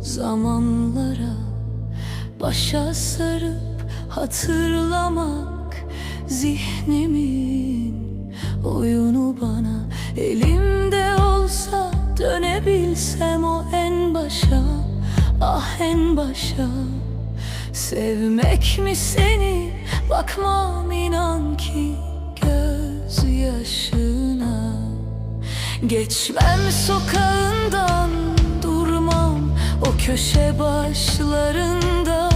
zamanlara Başa sarıp hatırlamak Zihnimin oyunu bana. Elimde olsa dönebilsem o en başa Ah en başa. Sevmek mi seni? Bakmam inan ki gözyaşına. Geçmem sokağından köşe başlarında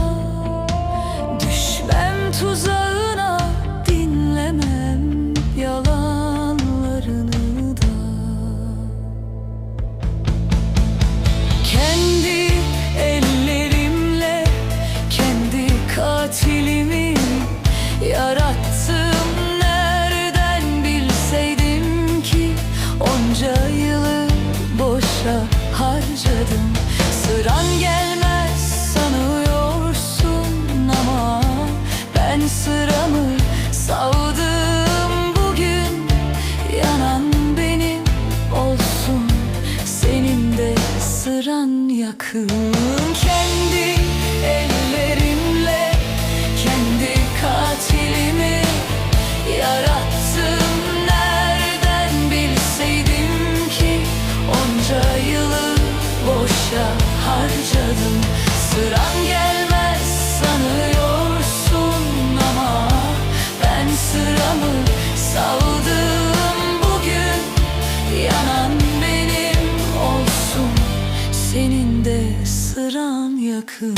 Düşmem tuzağına dinlemem yalanlarını da. Kendi ellerimle kendi katilimi yarattım. Nereden bilseydim ki onca yılı boşa harcadım Sıran gelmez sanıyorsun ama ben sıramı savdım bugün. Yanan benim olsun senin de sıran yakın. Kendi harcadım Sıran gelmez sanıyorsun ama ben sıramı savdım. Bugün Yanan benim olsun. Senin de sıran yakın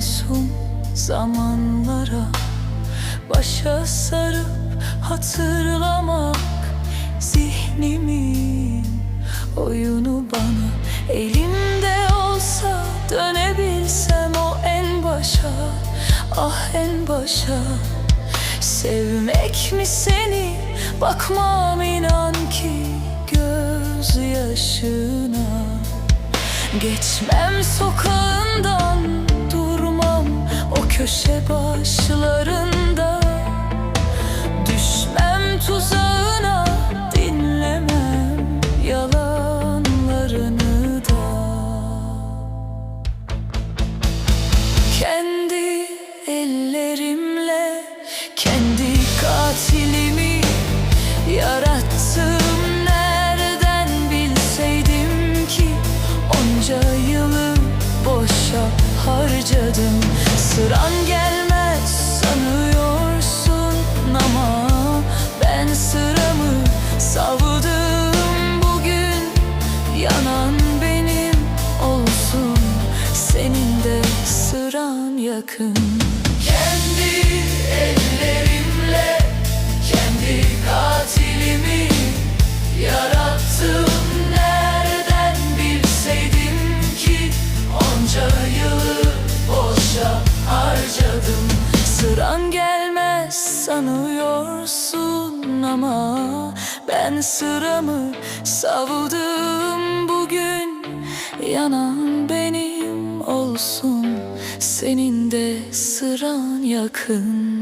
masum zamanlara. Başa sarıp hatırlamak Zihnimin oyunu bana. Elimde olsa dönebilsem o en başa Ah en başa. Sevmek mi seni? Bakmam inan ki gözyaşına. Geçmem sokağından köşe başlarında sıran yakın Kendi ellerimle kendi katilimi yarattım. Nereden bilseydim ki onca yılı boşa harcadım. Sıran gelmez sanıyorsun ama ben sıramı savdım bugün Yanan benim olsun. Senin de sıran yakın